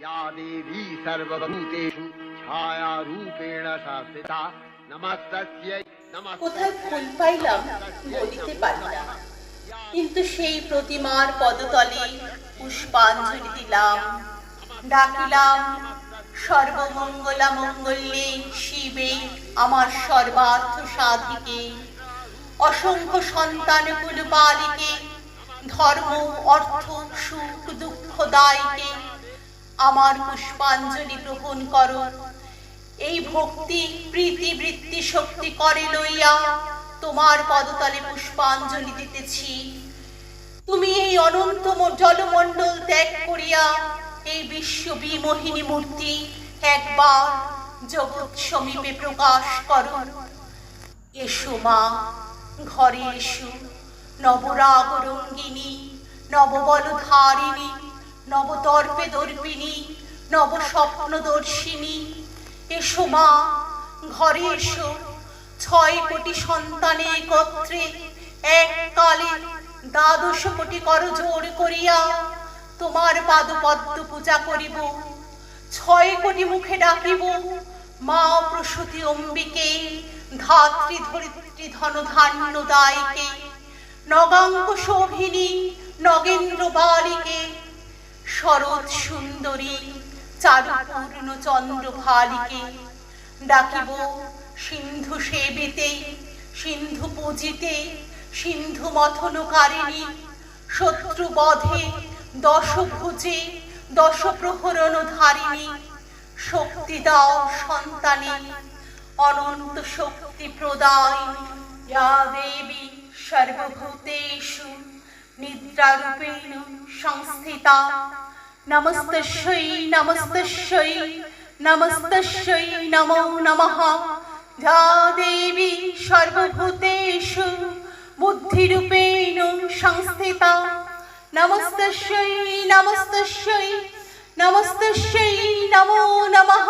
या देवी सर्वभूतेषु छायारूपेण शास्त्रिता नमस्तस्यै কোথায় ফুল পাইলাম বলিতে পারি না কিন্তু সেই প্রতিমার পদতলে পুষ্পাঞ্জলি দিলাম ডাকিলাম সর্বমঙ্গলা মঙ্গলে শিবে আমার সর্বার্থ সাধিকে অসংখ্য সন্তান কুলপালিকে ধর্ম অর্থ সুখ দুঃখ দায়কে আমার পুষ্পাঞ্জলি গ্রহণ করো। এই ভক্তি প্রীতি বৃত্তি শক্তি করে লইয়া তোমার পদতলে পুষ্পাঞ্জলি দিতেছি। তুমি এই অনন্ত জলমণ্ডল ত্যাগ করিয়া এই বিশ্ব বিমোহিনী মূর্তি একবার জগৎ সমীপে প্রকাশ করো। এসো মা, ঘরে এসো। নবরাগ রঙ্গিনী, নববলধারিণী নবতর্পে দর্পিনী নব স্বপ্নদর্শিনী এসো মা, ঘরে এসো। ছয় কোটি সন্তানে একত্রে এককালে দ্বাদশ কোটি কর জোর করিয়া তোমার পাদপদ্ম পূজা করিব। ছয় কোটি মুখে ডাকিব মা প্রসূতি অম্বিকে, ধাত্রী ধরিত্রী ধন ধান্য দায়কে। নগাঙ্গ শোভিনী নগেন্দ্র বালিকে শরৎ সুন্দরী, চারুপূর্ণ চন্দ্র ভালিকে ডাকিব সিন্ধু সেবিতে, সিন্ধু পূজিতে, সিন্ধু মথনকারিণী। শত্রু বধে, দশভুজে দশ প্রহরণ ধারিণী শক্তি দাও সন্তানে, অনন্ত শক্তি প্রদায়িনী। ইয়া দেবী, সর্বভূতেষু। নিদ্রারূপেণ সংস্থিতা নমস্তস্যৈ নমস্তস্যৈ নমস্তস্যৈ নমো নমঃ যা দেবী সর্বভূতেষু বুদ্ধিরূপেণ সংস্থিতা নমস্তস্যৈ নমস্তস্যৈ নমস্তস্যৈ নমো নমঃ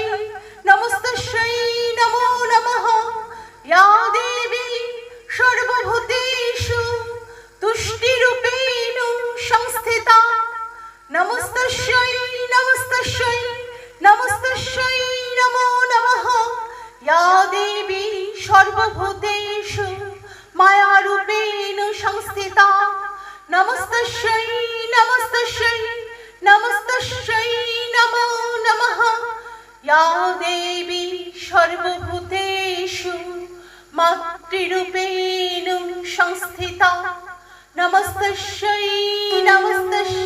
তুষ্টিরূপেণ সংস্থিতা নমস্তস্যৈ নমস্তস্যৈ নমস্তস্যৈ নমো নমঃ ইয়া দেবী সর্বভূতেষু মায়ারূপেণ সংস্থিতা নমস্তস্যৈ নমস্তস্যৈ নমস্তস্যৈ নমো নমঃ ইয়া সর্বভূতেষু মাতৃরূপেণ সংস্থিতা নমস্তস্যৈ নমস্তস্যৈ